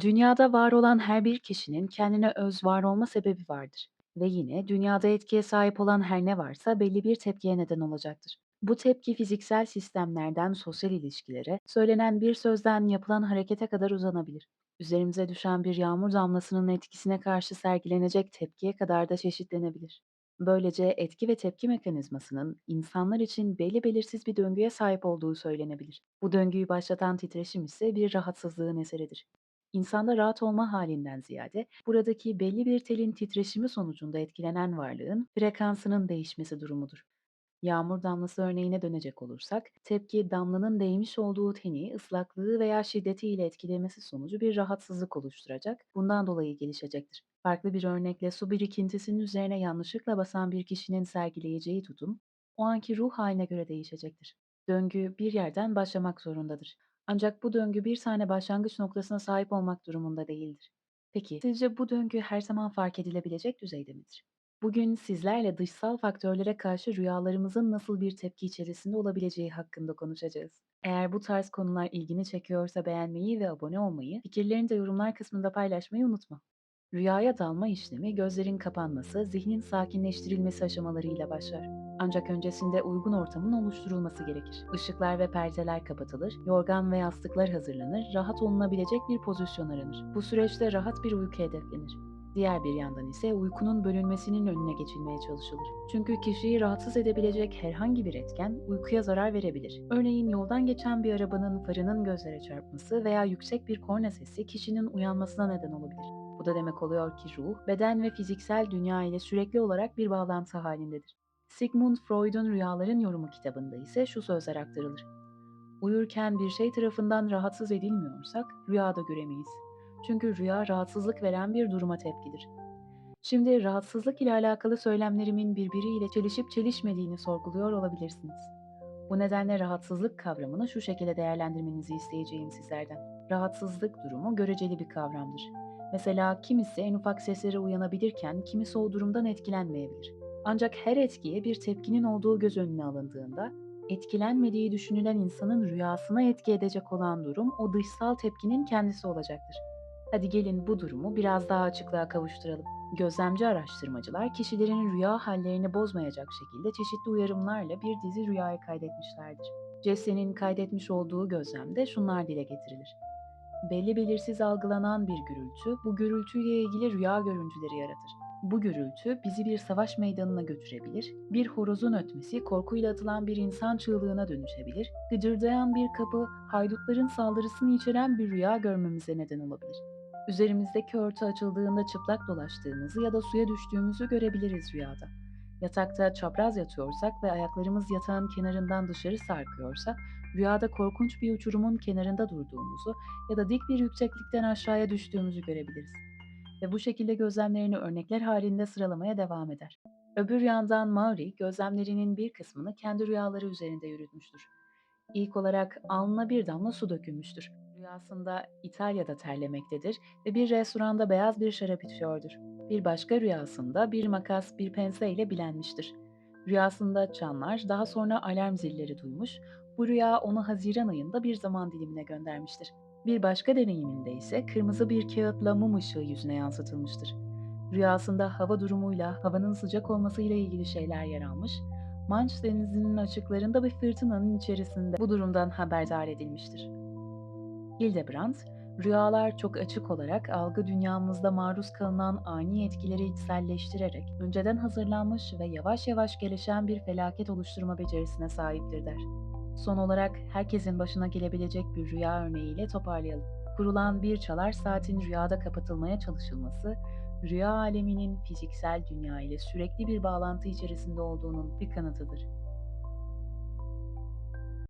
Dünyada var olan her bir kişinin kendine öz var olma sebebi vardır. Ve yine dünyada etkiye sahip olan her ne varsa belli bir tepkiye neden olacaktır. Bu tepki fiziksel sistemlerden sosyal ilişkilere, söylenen bir sözden yapılan harekete kadar uzanabilir. Üzerimize düşen bir yağmur damlasının etkisine karşı sergilenecek tepkiye kadar da çeşitlenebilir. Böylece etki ve tepki mekanizmasının insanlar için belli belirsiz bir döngüye sahip olduğu söylenebilir. Bu döngüyü başlatan titreşim ise bir rahatsızlığın eseridir. İnsanda rahat olma halinden ziyade buradaki belli bir telin titreşimi sonucunda etkilenen varlığın frekansının değişmesi durumudur. Yağmur damlası örneğine dönecek olursak, tepki damlanın değmiş olduğu teni ıslaklığı veya şiddetiyle etkilemesi sonucu bir rahatsızlık oluşturacak, bundan dolayı gelişecektir. Farklı bir örnekle su birikintisinin üzerine yanlışlıkla basan bir kişinin sergileyeceği tutum, o anki ruh haline göre değişecektir. Döngü bir yerden başlamak zorundadır. Ancak bu döngü bir tane başlangıç noktasına sahip olmak durumunda değildir. Peki, sizce bu döngü her zaman fark edilebilecek düzeyde midir? Bugün sizlerle dışsal faktörlere karşı rüyalarımızın nasıl bir tepki içerisinde olabileceği hakkında konuşacağız. Eğer bu tarz konular ilgini çekiyorsa beğenmeyi ve abone olmayı, fikirlerini de yorumlar kısmında paylaşmayı unutma. Rüyaya dalma işlemi gözlerin kapanması, zihnin sakinleştirilmesi aşamalarıyla başlar. Ancak öncesinde uygun ortamın oluşturulması gerekir. Işıklar ve perdeler kapatılır, yorgan ve yastıklar hazırlanır, rahat olunabilecek bir pozisyon aranır. Bu süreçte rahat bir uyku hedeflenir. Diğer bir yandan ise uykunun bölünmesinin önüne geçilmeye çalışılır. Çünkü kişiyi rahatsız edebilecek herhangi bir etken uykuya zarar verebilir. Örneğin yoldan geçen bir arabanın farının gözlere çarpması veya yüksek bir korna sesi kişinin uyanmasına neden olabilir. Da demek oluyor ki ruh, beden ve fiziksel dünya ile sürekli olarak bir bağlantı halindedir. Sigmund Freud'un Rüyaların Yorumu kitabında ise şu sözler aktarılır. Uyurken bir şey tarafından rahatsız edilmiyorsak rüyada göremeyiz. Çünkü rüya rahatsızlık veren bir duruma tepkidir. Şimdi rahatsızlık ile alakalı söylemlerimin birbiriyle çelişip çelişmediğini sorguluyor olabilirsiniz. Bu nedenle rahatsızlık kavramını şu şekilde değerlendirmenizi isteyeceğim sizlerden. Rahatsızlık durumu göreceli bir kavramdır. Mesela kimisi en ufak seslere uyanabilirken kimisi o durumdan etkilenmeyebilir. Ancak her etkiye bir tepkinin olduğu göz önüne alındığında, etkilenmediği düşünülen insanın rüyasına etki edecek olan durum o dışsal tepkinin kendisi olacaktır. Hadi gelin bu durumu biraz daha açıklığa kavuşturalım. Gözlemci araştırmacılar kişilerin rüya hallerini bozmayacak şekilde çeşitli uyarımlarla bir dizi rüyayı kaydetmişlerdir. Jesse'nin kaydetmiş olduğu gözlemde şunlar dile getirilir. Belli belirsiz algılanan bir gürültü, bu gürültüyle ilgili rüya görüntüleri yaratır. Bu gürültü bizi bir savaş meydanına götürebilir, bir horozun ötmesi korkuyla atılan bir insan çığlığına dönüşebilir, gıcırdayan bir kapı haydutların saldırısını içeren bir rüya görmemize neden olabilir. Üzerimizdeki örtü açıldığında çıplak dolaştığımızı ya da suya düştüğümüzü görebiliriz rüyada. Yatakta çapraz yatıyorsak ve ayaklarımız yatağın kenarından dışarı sarkıyorsa, rüyada korkunç bir uçurumun kenarında durduğumuzu ya da dik bir yükseklikten aşağıya düştüğümüzü görebiliriz. Ve bu şekilde gözlemlerini örnekler halinde sıralamaya devam eder. Öbür yandan Maury, gözlemlerinin bir kısmını kendi rüyaları üzerinde yürütmüştür. İlk olarak alnına bir damla su dökülmüştür. Rüyasında İtalya'da terlemektedir ve bir restoranda beyaz bir şarap içiyordur. Bir başka rüyasında bir makas bir pense ile bilenmiştir. Rüyasında çanlar, daha sonra alarm zilleri duymuş, bu rüya onu Haziran ayında bir zaman dilimine göndermiştir. Bir başka deneyiminde ise kırmızı bir kağıtla mum ışığı yüzüne yansıtılmıştır. Rüyasında hava durumuyla havanın sıcak olmasıyla ilgili şeyler yer almış, Manş Denizi'nin açıklarında bir fırtınanın içerisinde bu durumdan haberdar edilmiştir. Hildebrand, rüyalar çok açık olarak algı dünyamızda maruz kalınan ani etkileri içselleştirerek önceden hazırlanmış ve yavaş yavaş gelişen bir felaket oluşturma becerisine sahiptir der. Son olarak herkesin başına gelebilecek bir rüya örneğiyle toparlayalım. Kurulan bir çalar saatin rüyada kapatılmaya çalışılması, rüya aleminin fiziksel dünya ile sürekli bir bağlantı içerisinde olduğunun bir kanıtıdır.